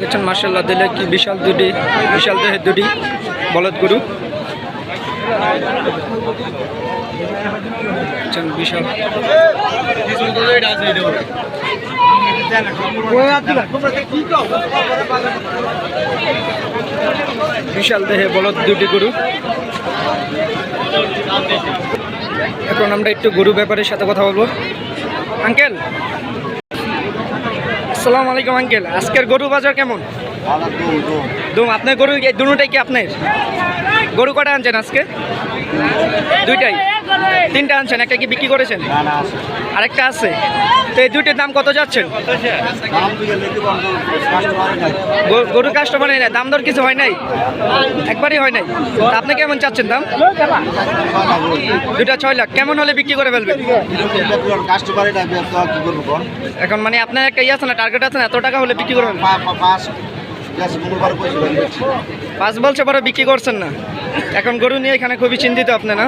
দেখছেন মার্শাল্লাহ দিলে কি বিশাল দুটি, বিশাল দেহের দুটি বলদ গরু। বিশাল দেহে বলদ দুটি গরু। এখন আমরা একটু গরু ব্যাপারের সাথে কথা বলব। আঙ্কেল আসসালামু আলাইকুম আঙ্কেল। আজকের গরু বাজার কেমন? আপনার গরু এই দুটাই কি আপনার? গরু কটা আনছেন আজকে? দুইটাই। তিনটা আনছেন একটা কি বিক্রি করেছেন? আরেকটা আছে। তো এই দুইটার দাম কত যাচ্ছেন? গরু- কাস্টমার নেই দাম দর কিছু হয় নাই? একবারই হয় নাই? আপনি কেমন চাচ্ছেন দাম? দুটা ছয় লাখ। কেমন হলে বিক্রি করে ফেলবেন? এখন মানে আপনার একটা ইয়ে আছে না টার্গেট আছে না এত টাকা হলে বিক্রি করে ফেলবেন? পাঁচ বলছে পরে বিক্রি করছেন না। এখন গরু নিয়ে এখানে খুবই চিন্তিত আপনি না?